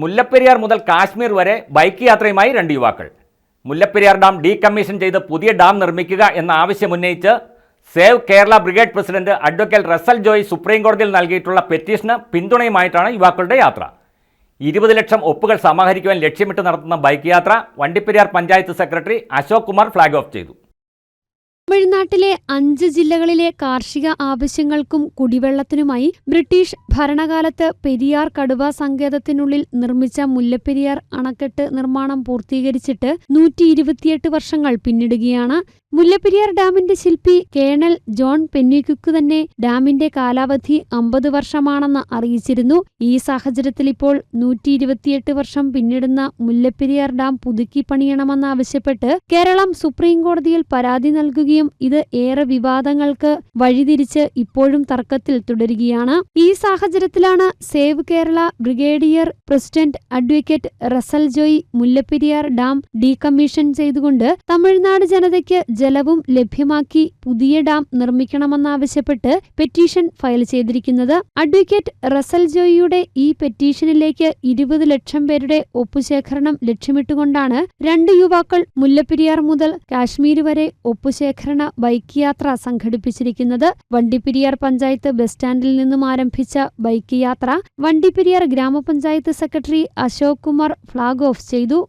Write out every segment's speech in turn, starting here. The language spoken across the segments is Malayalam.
മുല്ലപ്പെരിയാർ മുതൽ കാശ്മീർ വരെ ബൈക്ക് യാത്രയുമായി രണ്ട് യുവാക്കൾ. മുല്ലപ്പെരിയാർ ഡാം ഡീകമ്മീഷൻ ചെയ്ത് പുതിയ ഡാം നിർമ്മിക്കുക എന്ന ആവശ്യം ഉന്നയിച്ച് save Kerala brigade president advocate Russel Joy supreme കോടതിയിൽ നൽകിയിട്ടുള്ള പെറ്റീഷന് പിന്തുണയുമായിട്ടാണ് യുവാക്കളുടെ യാത്ര. ഇരുപത് ലക്ഷം ഒപ്പുകൾ സമാഹരിക്കുവാൻ ലക്ഷ്യമിട്ട് നടത്തുന്ന ബൈക്ക് യാത്ര Vandiperiyar panchayat secretary Ashok Kumar flag off ചെയ്തു. തമിഴ്നാട്ടിലെ അഞ്ച് ജില്ലകളിലെ കാർഷിക ആവശ്യങ്ങൾക്കും കുടിവെള്ളത്തിനുമായി ബ്രിട്ടീഷ് ഭരണകാലത്ത് പെരിയാർ കടുവ സങ്കേതത്തിനുള്ളിൽ നിർമ്മിച്ച മുല്ലപ്പെരിയാർ അണക്കെട്ട് നിർമ്മാണം പൂർത്തീകരിച്ചിട്ട് നൂറ്റി വർഷങ്ങൾ പിന്നിടുകയാണ്. മുല്ലപ്പെരിയാർ ഡാമിന്റെ ശില്പി കേണൽ ജോൺ പെന്നിക്കുക്ക് തന്നെ ഡാമിന്റെ കാലാവധി അമ്പത് വർഷമാണെന്ന് അറിയിച്ചിരുന്നു. ഈ സാഹചര്യത്തിൽ ഇപ്പോൾ നൂറ്റി ഇരുപത്തിയെട്ട് വർഷം പിന്നിടുന്ന മുല്ലപ്പെരിയാർ ഡാം പുതുക്കി പണിയണമെന്നാവശ്യപ്പെട്ട് കേരളം സുപ്രീം കോടതിയിൽ പരാതി നൽകുകയും ഇത് ഏറെ വിവാദങ്ങൾക്ക് വഴിതിരിച്ച് ഇപ്പോഴും തർക്കത്തിൽ തുടരുകയാണ്. ഈ സാഹചര്യത്തിലാണ് save Kerala brigadier president advocate Russel Joy Mullaperiyar dam decommission ചെയ്തുകൊണ്ട് തമിഴ്നാട് ജനതയ്ക്ക് ജലവും ലഭ്യമാക്കി പുതിയ ഡാം നിർമ്മിക്കണമെന്നാവശ്യപ്പെട്ട് പെറ്റീഷൻ ഫയൽ ചെയ്തിരിക്കുന്നത്. അഡ്വക്കേറ്റ് റസൽ ജോയിയുടെ ഈ പെറ്റീഷനിലേക്ക് ഇരുപത് ലക്ഷം പേരുടെ ഒപ്പുശേഖരണം ലക്ഷ്യമിട്ടുകൊണ്ടാണ് രണ്ട് യുവാക്കൾ മുല്ലപ്പെരിയാർ മുതൽ കാശ്മീർ വരെ ഒപ്പുശേഖരണ ബൈക്ക് യാത്ര സംഘടിപ്പിച്ചിരിക്കുന്നത് വണ്ടിപ്പെരിയാർ പഞ്ചായത്ത് ബസ് സ്റ്റാൻഡിൽ നിന്നും ആരംഭിച്ച ബൈക്ക് യാത്ര വണ്ടിപ്പെരിയാർ ഗ്രാമപഞ്ചായത്ത് secretary Ashok Kumar flag off ചെയ്തു.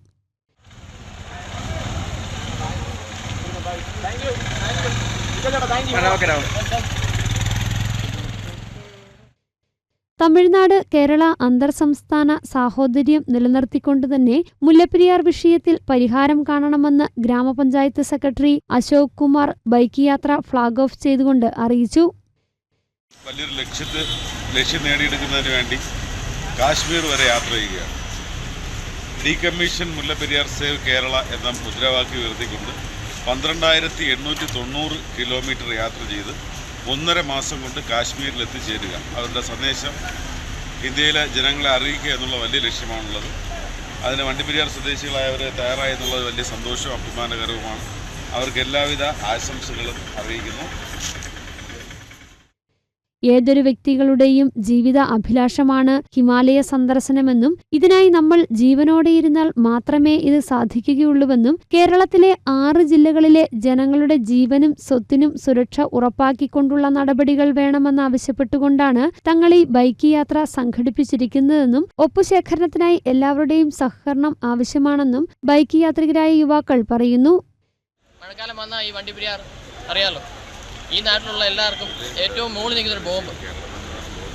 തമിഴ്നാട് കേരള അന്തർ സംസ്ഥാന സാഹോദര്യം നിലനിർത്തിക്കൊണ്ട് തന്നെ മുല്ലപ്പെരിയാർ വിഷയത്തിൽ പരിഹാരം കാണണമെന്ന് ഗ്രാമപഞ്ചായത്ത് സെക്രട്ടറി അശോക് കുമാർ ബൈക്ക് യാത്ര ഫ്ളാഗ് ഓഫ് ചെയ്തുകൊണ്ട് അറിയിച്ചു. വലിയൊരു ലക്ഷ്യത്തെ ലക്ഷ്യം നേടിയെടുക്കുന്നതിന് വേണ്ടി കാശ്മീർ വരെ യാത്ര ചെയ്യുകയാണ് ഡീകമ്മീഷൻ മുല്ലപ്പെരിയാർ സേവ് കേരള എന്ന മുദ്രാവാക്യം ഉയർത്തിക്കൊണ്ട് പന്ത്രണ്ടായിരത്തി എണ്ണൂറ്റി തൊണ്ണൂറ് കിലോമീറ്റർ യാത്ര ചെയ്ത് ഒന്നര മാസം കൊണ്ട് കാശ്മീരിൽ എത്തിച്ചേരുക അവരുടെ സന്ദേശം ഇന്ത്യയിലെ ജനങ്ങളെ അറിയിക്കുക എന്നുള്ള വലിയ ലക്ഷ്യമാണുള്ളത്. അതിന് വണ്ടിപ്പെരിയാർ സ്വദേശികളായവർ തയ്യാറായി എന്നുള്ളത് വലിയ സന്തോഷവും അഭിമാനകരവുമാണ്. അവർക്ക് എല്ലാവിധ ആശംസകളും അറിയിക്കുന്നു. ഏതൊരു വ്യക്തികളുടെയും ജീവിത അഭിലാഷമാണ് ഹിമാലയ സന്ദർശനമെന്നും ഇതിനായി നമ്മൾ ജീവനോടെയിരുന്നാൽ മാത്രമേ ഇത് സാധിക്കുകയുള്ളൂവെന്നും കേരളത്തിലെ ആറ് ജില്ലകളിലെ ജനങ്ങളുടെ ജീവനും സ്വത്തിനും സുരക്ഷ ഉറപ്പാക്കിക്കൊണ്ടുള്ള നടപടികൾ വേണമെന്നാവശ്യപ്പെട്ടുകൊണ്ടാണ് തങ്ങൾ ഈ ബൈക്ക് യാത്ര സംഘടിപ്പിച്ചിരിക്കുന്നതെന്നും ഒപ്പുശേഖരണത്തിനായി എല്ലാവരുടെയും സഹകരണം ആവശ്യമാണെന്നും ബൈക്ക് യാത്രികരായ യുവാക്കൾ പറയുന്നു. മഴക്കാലം വന്നാൽ ഈ വണ്ടിപ്പെരിയാർ അറിയാലോ? ഈ നാട്ടിലുള്ള എല്ലാവർക്കും ഏറ്റവും മുകളിൽ നിൽക്കുന്നൊരു ബോംബ്.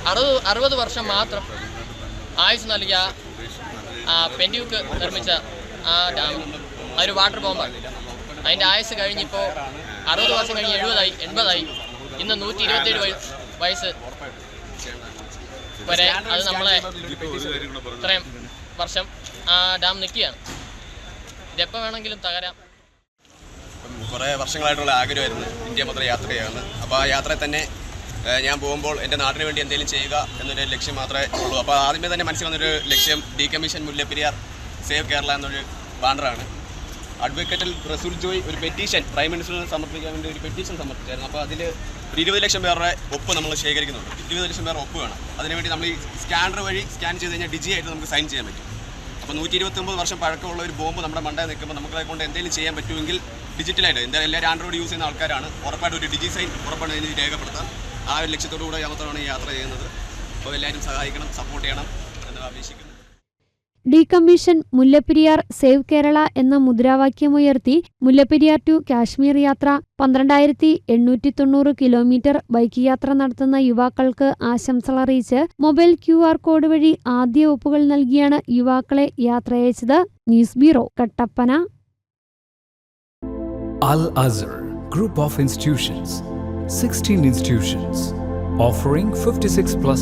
അറുപത് അറുപത് വർഷം മാത്രം ആയുസ് നൽകിയ ആ പെൻഡ്യൂക്ക് നിർമ്മിച്ച ആ ഡാം. അതൊരു വാട്ടർ ബോംബാണ്. അതിന്റെ ആയുസ് കഴിഞ്ഞിപ്പോൾ അറുപത് വർഷം കഴിഞ്ഞ് എഴുപതായി എൺപതായി. ഇന്ന് നൂറ്റി ഇരുപത്തേഴ് വയസ്സ് വയസ്സ് വരെ അത് നമ്മളെ ഇത്രയും വർഷം ആ ഡാം നിൽക്കുകയാണ്. ഇതെപ്പോൾ വേണമെങ്കിലും തകരാം. കുറേ വർഷങ്ങളായിട്ടുള്ള ആഗ്രഹമായിരുന്നു. ഇന്ത്യ മൊത്തം യാത്ര അപ്പോൾ ആ യാത്രയിൽ തന്നെ ഞാൻ പോകുമ്പോൾ എന്റെ നാടിന് വേണ്ടി എന്തെങ്കിലും ചെയ്യുക എന്നൊരു ലക്ഷ്യം മാത്രമേ ഉള്ളൂ. അപ്പോൾ ആദ്യമേ തന്നെ മനസ്സിൽ വന്നൊരു ലക്ഷ്യം D decommission Mullaperiyar save Kerala എന്നൊരു ബാനറാണ്. അഡ്വക്കേറ്റിൽ റസൂൽ ജോയ് ഒരു പെറ്റീഷൻ പ്രൈം മിനിസ്റ്ററിന് സമർപ്പിക്കാൻ വേണ്ടി ഒരു പെറ്റീഷൻ സമർപ്പിച്ചായിരുന്നു. അപ്പോൾ അതിൽ ഒരു ഇരുപത് ലക്ഷം പേരുടെ ഒപ്പ് നമ്മൾ ശേഖരിക്കുന്നുണ്ട്. ഇരുപത് ലക്ഷം പേരുടെ ഒപ്പ് വേണം. അതിനുവേണ്ടി നമ്മൾ ഈ സ്കാനർ വഴി സ്കാൻ ചെയ്ത് കഴിഞ്ഞാൽ ഡിജി ആയിട്ട് നമുക്ക് സൈൻ ചെയ്യാൻ പറ്റും. അപ്പോൾ നൂറ്റി ഇരുപത്തൊമ്പത് വർഷം പഴക്കമുള്ള ഒരു ബോംബ് നമ്മുടെ മണ്ടയിൽ നിൽക്കുമ്പോൾ നമുക്ക് കൊണ്ട് എന്തെങ്കിലും ചെയ്യാൻ പറ്റുമെങ്കിൽ ഡിജിറ്റലായിട്ട് എന്തായാലും എല്ലാവരും ആൻഡ്രോയിഡ് യൂസ് ചെയ്യുന്ന ആൾക്കാരാണ്. ഉറപ്പായിട്ട് ഒരു ഡിജി സൈൻ ഉറപ്പാണ് ഇതിന് രേഖപ്പെടുത്താം. ആ ഒരു ലക്ഷ്യത്തോടു കൂടെ യാത്രയാണ് യാത്ര ചെയ്യുന്നത്. അപ്പോൾ എല്ലാവരും സഹായിക്കണം സപ്പോർട്ട് ചെയ്യണം എന്ന് അപേക്ഷിക്കുന്നു ഡീകമ്മീഷൻ മുല്ലപ്പെരിയാർ സേവ് കേരള എന്ന മുദ്രാവാക്യമുയർത്തി മുല്ലപ്പെരിയാർ ടു കാശ്മീർ യാത്ര പന്ത്രണ്ടായിരത്തി എണ്ണൂറ്റി തൊണ്ണൂറ് കിലോമീറ്റർ ബൈക്ക് യാത്ര നടത്തുന്ന യുവാക്കൾക്ക് ആശംസകൾ അറിയിച്ച് മൊബൈൽ ക്യു ആർ കോഡ് വഴി ആദ്യ ഒപ്പുകൾ നൽകിയാണ് യുവാക്കളെ യാത്രയച്ചത് news bureau Kattappana. Al Azhar group of institutions 16 institutions offering 56 plus